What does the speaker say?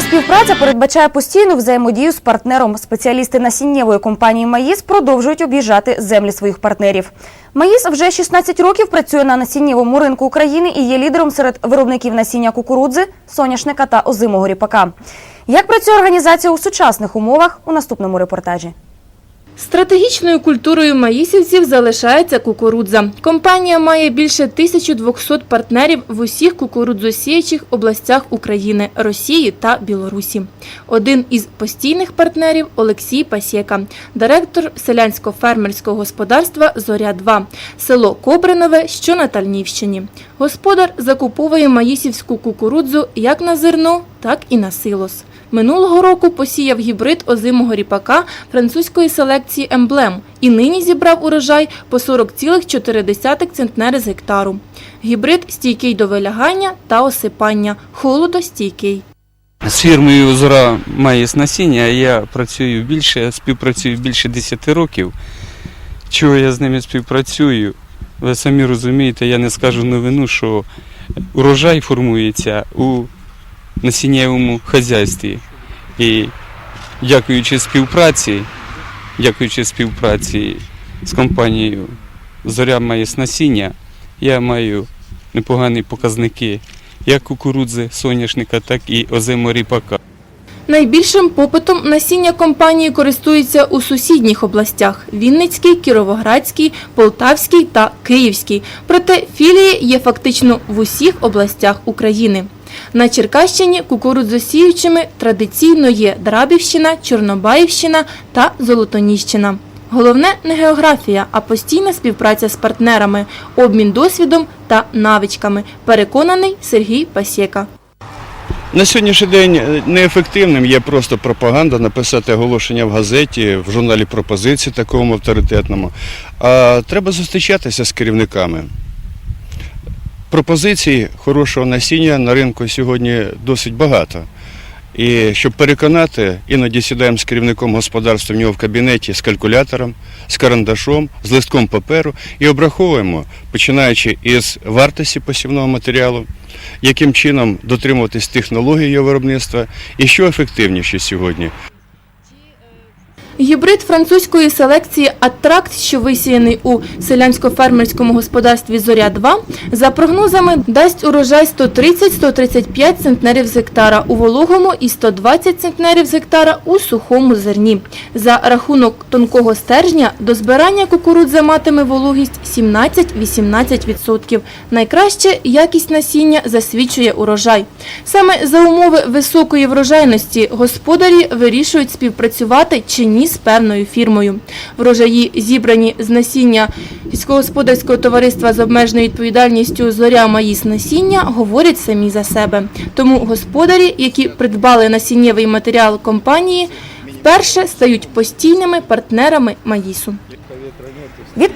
Співпраця передбачає постійну взаємодію з партнером. Спеціалісти насіннєвої компанії Маїс продовжують об'їжджати землі своїх партнерів. Маїс вже 16 років працює на насіннєвому ринку України і є лідером серед виробників насіння кукурудзи, соняшника та озимого ріпака. Як працює організація у сучасних умовах у наступному репортажі? Стратегічною культурою маїсівців залишається кукурудза. Компанія має більше 1200 партнерів в усіх кукурудзосіячих областях України, Росії та Білорусі. Один із постійних партнерів Олексій Пасєка, директор селянсько-фермерського господарства Зоря-2, село Кобринове, що на Тальнівщині. Господар закуповує маїсівську кукурудзу як на зерно, так і на силос. Минулого року посіяв гібрид озимого ріпака французької селекції «Емблем» і нині зібрав урожай по 40,4 центнери з гектару. Гібрид стійкий до вилягання та осипання, холодостійкий. З фірмою Зора має насіння, я працюю більше, співпрацюю більше 10 років. Чого я з ними співпрацюю? Ви самі розумієте, я не скажу новину, що урожай формується у насіннєвому хазяйстві. І дякуючи співпраці, дякуючи співпраці з компанією Зоря має насіння, я маю непогані показники як кукурудзи, соняшника, так і озиморіпака. Найбільшим попитом насіння компанії користується у сусідніх областях – Вінницькій, Кіровоградській, Полтавській та Київській. Проте філії є фактично в усіх областях України. На Черкащині кукурудзосіючими традиційно є Драбівщина, Чорнобаївщина та Золотоніщина. Головне не географія, а постійна співпраця з партнерами, обмін досвідом та навичками, переконаний Сергій Пасєка. На сьогоднішній день е, неефективним є просто пропаганда, написати оголошення в газеті, в журналі пропозиції такому авторитетному. А треба зустрічатися з керівниками. Пропозицій хорошого насіння на ринку сьогодні досить багато. І щоб переконати, іноді сідаємо з керівником господарства в нього в кабінеті з калькулятором, з карандашом, з листком паперу і обраховуємо, починаючи із вартості посівного матеріалу, яким чином дотримуватись технології його виробництва і що ефективніше сьогодні. Гібрид французької селекції «Аттракт», що висіяний у селянсько-фермерському господарстві «Зоря-2», за прогнозами дасть урожай 130-135 центнерів з гектара у вологому і 120 центнерів з гектара у сухому зерні. За рахунок тонкого стержня до збирання кукурудза матиме вологість 17-18%. Найкраще якість насіння засвідчує урожай. Саме за умови високої врожайності господарі вирішують співпрацювати чи ні з певною фірмою. Врожаї, зібрані з насіння сільськогосподарського товариства з обмеженою відповідальністю «Зоря Маїс насіння» говорять самі за себе. Тому господарі, які придбали насіннєвий матеріал компанії, вперше стають постійними партнерами Маїсу. Від